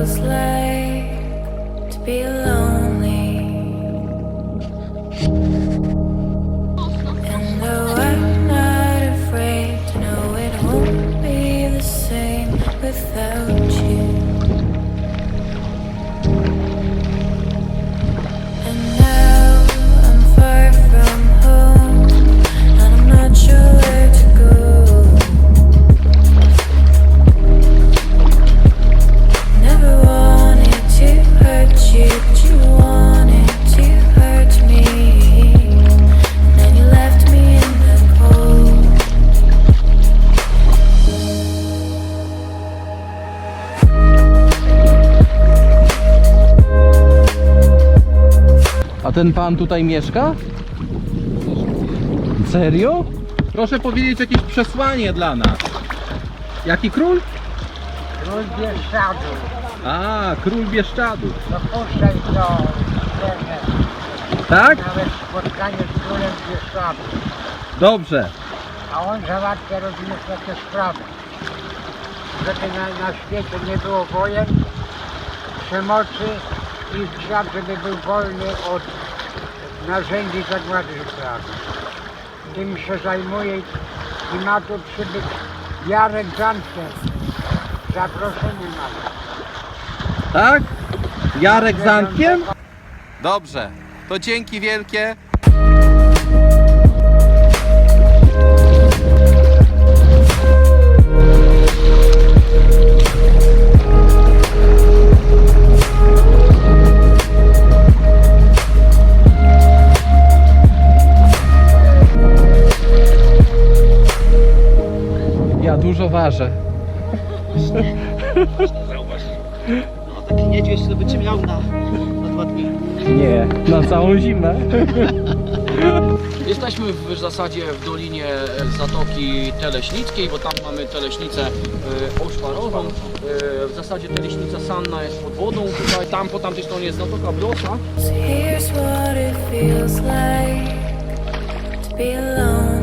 feels like to be alone. Ten pan tutaj mieszka? Serio? Proszę powiedzieć jakieś przesłanie dla nas. Jaki król? Król Bieszczadu, A, król Bieszczadów. dopuszczaj do sceny, Tak? nawet spotkanie z królem Bieszczadu. Dobrze. A on załatwia, rozumiesz, takie sprawy. Żeby na, na świecie nie było wojen, przemocy i świat, żeby był wolny od narzędzi zagłady sprawy. Tym się zajmuje i- ma tu przybyć Jarek Jansen. Zaproszenie mamy. Tak? Jarek z Antkiem? Dobrze. To dzięki wielkie. Dużo ważę. No taki niedźwiedź to by cię miał na, na dwa dni. Nie, na całą zimę. Jesteśmy w zasadzie w dolinie Zatoki Teleśnickiej, bo tam mamy teleśnicę e, oszparową. E, w zasadzie teleśnica Sanna jest pod wodą tutaj. Tam po tamtej stronie jest Zatoka Brosa. So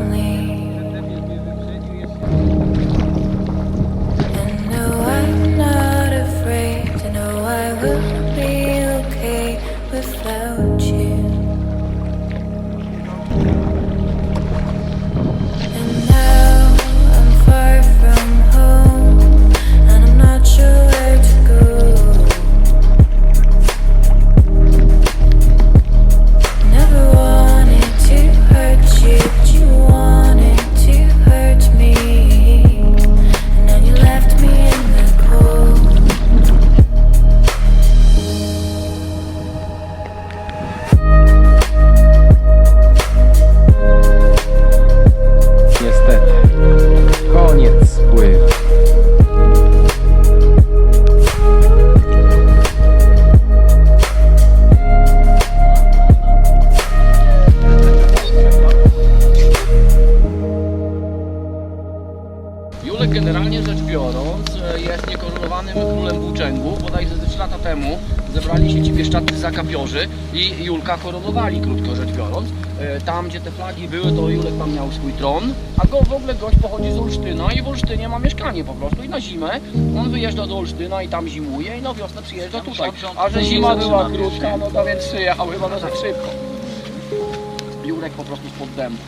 biorąc jest niekoronowanym królem włóczęgu. Bodajże ze 3 lata temu zebrali się ci bieszczadcy zakapiorzy i Julka koronowali, krótko rzecz biorąc. E, Tam gdzie te flagi były, to Julek tam miał swój tron, a go w ogóle gość pochodzi z Olsztyna i w Olsztynie ma mieszkanie po prostu i na zimę on wyjeżdża do Olsztyna i tam zimuje i na wiosnę przyjeżdża tutaj. A że zima była krótka, no to więc przyjechał chyba na tak szybko. Julek po prostu spod dębu.